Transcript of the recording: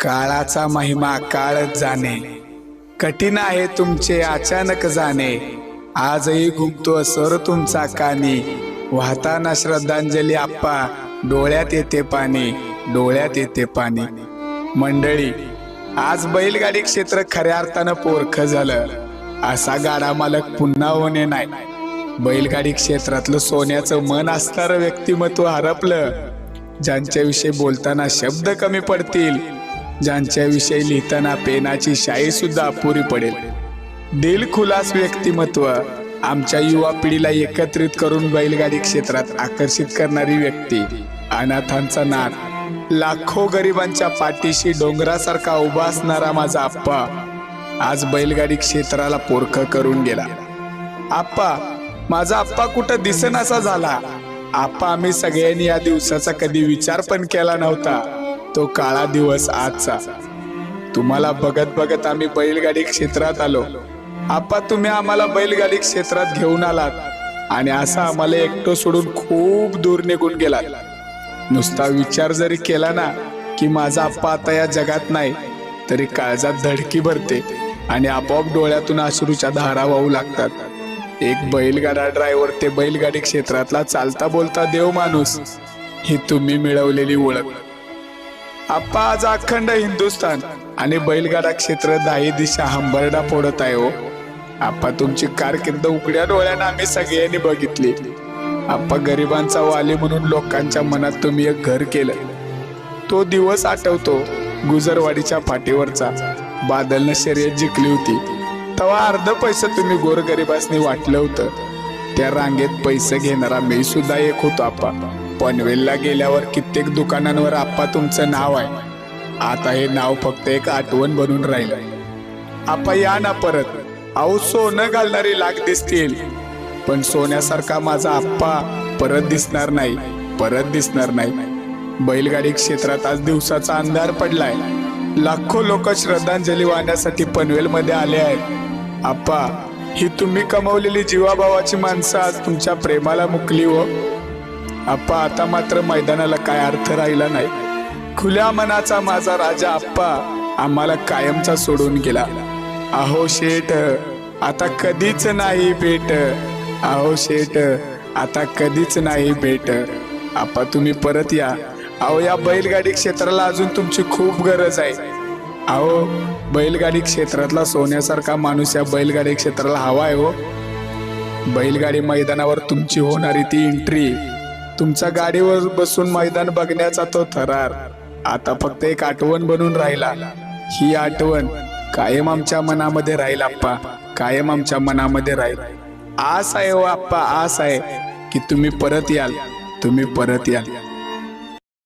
काळाचा महिमा काळच जाणे. कठीण आहे तुमचे अचानक जाणे. आजही घुमतो सर तुमचा कानी. वाहताना श्रद्धांजली आप्पा डोळ्यात येते पाणी डोळ्यात येते पाणी. मंडळी आज बैलगाडी क्षेत्र खऱ्या अर्थानं पोरख झालं. असा गाडा मालक पुन्हा होणे नाही. बैलगाडी क्षेत्रातलं सोन्याचं मन असणारं व्यक्तिमत्व हरपलं. ज्यांच्याविषयी बोलताना शब्द कमी पडतील ज्यांच्याविषयी लिहिताना पेनाची शाई सुद्धा अपुरी पडेल. दिलखुलास व्यक्तिमत्व आमच्या युवा पिढीला एकत्रित करून बैलगाडी क्षेत्रात आकर्षित करणारी व्यक्ती अनाथांचा नाथ लाखो गरिबांच्या पाठीशी डोंगरासारखा उभा असणारा माझा आप्पा आज बैलगाडी क्षेत्राला पोरख करून गेला. आप्पा माझा आप्पा कुठं दिसेनासा झाला? आप्पा आम्ही सगळ्यांनी या दिवसाचा कधी विचार पण केला नव्हता. तो काळा दिवस आजचा. तुम्हाला बघत बघत आम्ही बैलगाडी क्षेत्रात आलो. आप्पा तुम्ही आम्हाला बैलगाडी क्षेत्रात घेऊन आलात आणि असा आम्हाला एकटो सोडून खूप दूर निघून गेला नुसता विचार जरी केला ना की माझा आप्पा आता या जगात नाही तरी काळजात धडकी भरते आणि आपोआप डोळ्यातून अश्रूच्या धारा वाहू लागतात. एक बैलगाडा ड्रायव्हर ते बैलगाडी क्षेत्रातला चालता बोलता देव माणूस ही तुम्ही मिळवलेली ओळख. आप्पा आज अखंड हिंदुस्थान आणि बैलगाडा क्षेत्र दाही दिशा हंबरडा फोडत आहे हो. आप्पा तुमची कारकीर्द उघड्या डोळ्यानं आम्ही सगळ्यांनी बघितली. आप्पा गरिबांचा वाली म्हणून लोकांच्या मनात तुम्ही एक घर केलं. तो दिवस आठवतो गुजरवाडीच्या फाटीवरचा. बादलनं शर्यत जिंकली होती. तेव्हा अर्ध पैसे तुम्ही गोरगरिबासनी वाटलं होतं. त्या रांगेत पैसे घेणारा मी सुद्धा एक होतो आप्पा पनवेलला गेल्यावर कित्येक दुकानांवर आप्पा तुमचं नाव आहे. आता हे नाव फक्त एक आठवण बनून राहिलं. आप्पा या ना परत. अहो सोनं घालणारी लाग दिसतील. पण सोन्यासारखा माझा आप्पा परत दिसणार नाही. परत दिसणार नाही. बैलगाडी क्षेत्रात आज दिवसाचा अंधार पडलाय. लाखो लोक श्रद्धांजली वाहण्यासाठी पनवेल मध्ये आले आहेत. आप्पा ही तुम्ही कमवलेली जीवाभावाची माणसं आज तुमच्या प्रेमाला मुकली हो? आप्पा आता मात्र मैदानाला काय अर्थ राहिला नाही. खुल्या मनाचा माझा राजा आप्पा आम्हाला कायमचा सोडून गेला. अहो शेठ आता कधीच नाही भेट. अहो शेठ आता कधीच नाही भेट. आप्पा तुम्ही परत या. अहो या बैलगाडी क्षेत्राला अजून तुमची खूप गरज आहे. अहो बैलगाडी क्षेत्रातला सोन्यासारखा माणूस या बैलगाडी क्षेत्राला हवा आहे हो. बैलगाडी मैदानावर तुमची होणारी ती एंट्री तुमचा गाडीवर बसून मैदान बघण्याचा तो थरार. आता फक्त एक आठवण बनून राहिला. ही आठवण कायम आमच्या मनामध्ये राहील आप्पा. कायम आमच्या मनामध्ये राहील. आस आहे ओ आप्पा आस आहे की तुम्ही परत याल. तुम्ही परत याल.